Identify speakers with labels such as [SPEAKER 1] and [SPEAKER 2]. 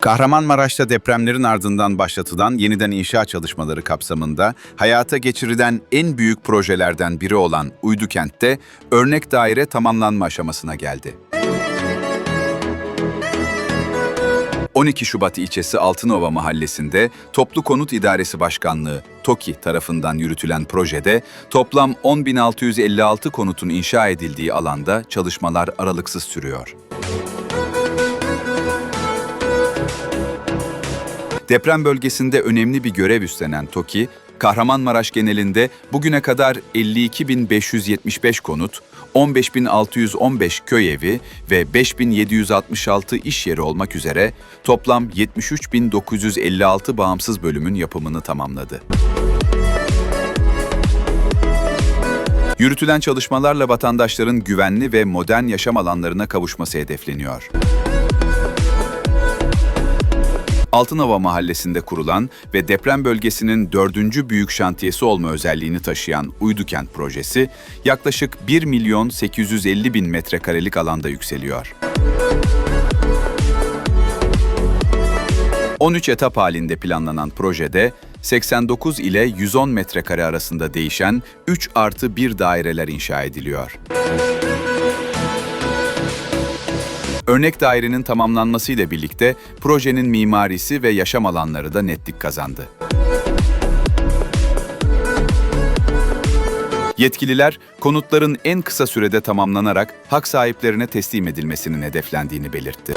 [SPEAKER 1] Kahramanmaraş'ta depremlerin ardından başlatılan yeniden inşa çalışmaları kapsamında hayata geçirilen en büyük projelerden biri olan Uydukent'te örnek daire tamamlanma aşamasına geldi. 12 Şubat ilçesi Altınova mahallesinde Toplu Konut İdaresi Başkanlığı TOKİ tarafından yürütülen projede toplam 10.656 konutun inşa edildiği alanda çalışmalar aralıksız sürüyor. Deprem bölgesinde önemli bir görev üstlenen TOKİ, Kahramanmaraş genelinde bugüne kadar 52.575 konut, 15.615 köy evi ve 5.766 iş yeri olmak üzere toplam 73.956 bağımsız bölümün yapımını tamamladı. Yürütülen çalışmalarla vatandaşların güvenli ve modern yaşam alanlarına kavuşması hedefleniyor. Altınova mahallesinde kurulan ve deprem bölgesinin dördüncü büyük şantiyesi olma özelliğini taşıyan Uydukent projesi yaklaşık 1 milyon 850 bin metrekarelik alanda yükseliyor. 13 etap halinde planlanan projede 89 ile 110 metrekare arasında değişen 3 artı 1 daireler inşa ediliyor. Örnek dairenin tamamlanmasıyla birlikte projenin mimarisi ve yaşam alanları da netlik kazandı. Yetkililer, konutların en kısa sürede tamamlanarak hak sahiplerine teslim edilmesinin hedeflendiğini belirtti.